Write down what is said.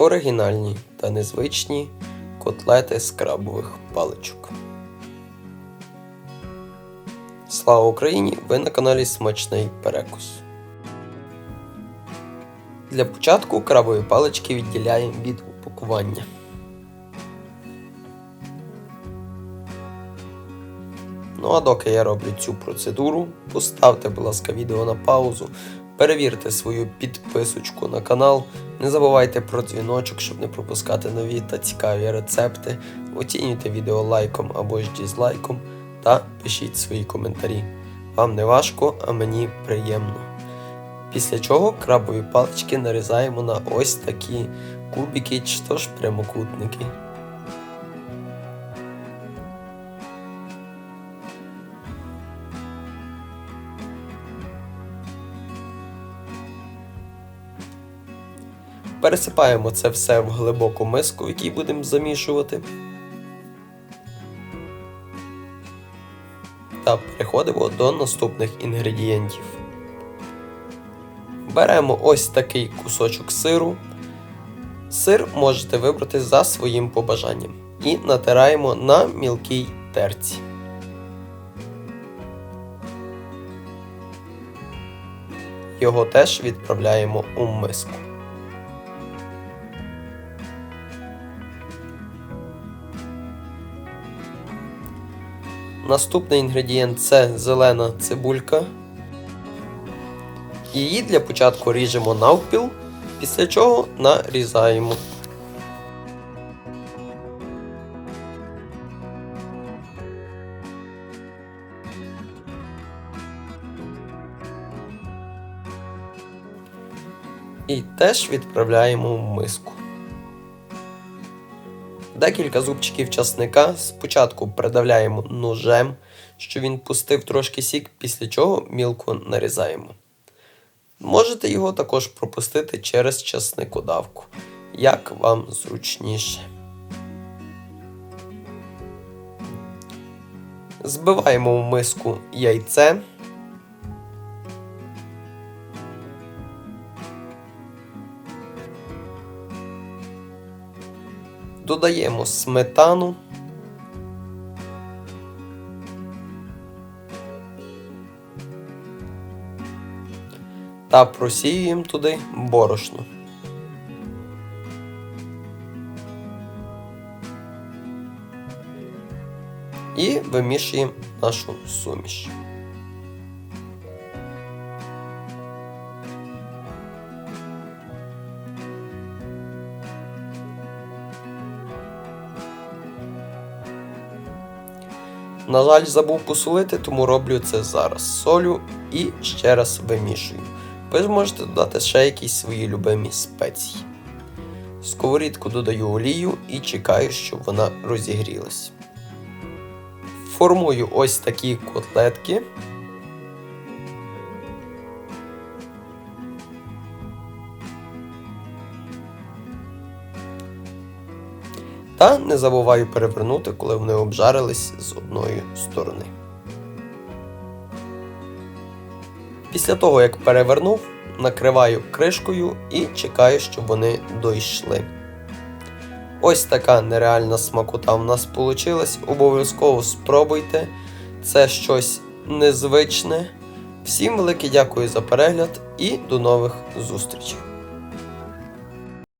оригінальні та незвичні котлети з крабових паличок. Слава Україні! Ви на каналі Смачний Перекус. Для початку крабові палички відділяємо від упакування. Ну а доки я роблю цю процедуру, поставте, будь ласка, відео на паузу, перевірте свою підписочку на канал, не забувайте про дзвіночок, щоб не пропускати нові та цікаві рецепти. Оцінюйте відео лайком або ж дізлайком та пишіть свої коментарі. Вам не важко, а мені приємно. Після чого крабові палички нарізаємо на ось такі кубики чи то ж прямокутники. Пересипаємо це все в глибоку миску, в якій будемо замішувати. Та переходимо до наступних інгредієнтів. Беремо ось такий кусочок сиру. Сир можете вибрати за своїм побажанням. І натираємо на мілкій терці. Його теж відправляємо у миску. Наступний інгредієнт це зелена цибулька. Її для початку ріжемо навпіл, після чого нарізаємо. І теж відправляємо в миску. Декілька зубчиків часника спочатку придавляємо ножем, щоб він пустив трошки сік, після чого мілко нарізаємо. Можете його також пропустити через часникодавку, як вам зручніше. Збиваємо в миску яйце. Додаємо сметану. Та просіюємо туди борошно. І вимішуємо нашу суміш. На жаль, забув посолити, тому роблю це зараз. Солю і ще раз вимішую. Ви ж можете додати ще якісь свої любимі спеції. В сковорідку додаю олію і чекаю, щоб вона розігрілась. Формую ось такі котлетки. Та не забуваю перевернути, коли вони обжарились з одної сторони. Після того, як перевернув, накриваю кришкою і чекаю, щоб вони дійшли. Ось така нереальна смакота в нас вийшла. Обов'язково спробуйте. Це щось незвичне. Всім велике дякую за перегляд і до нових зустрічей!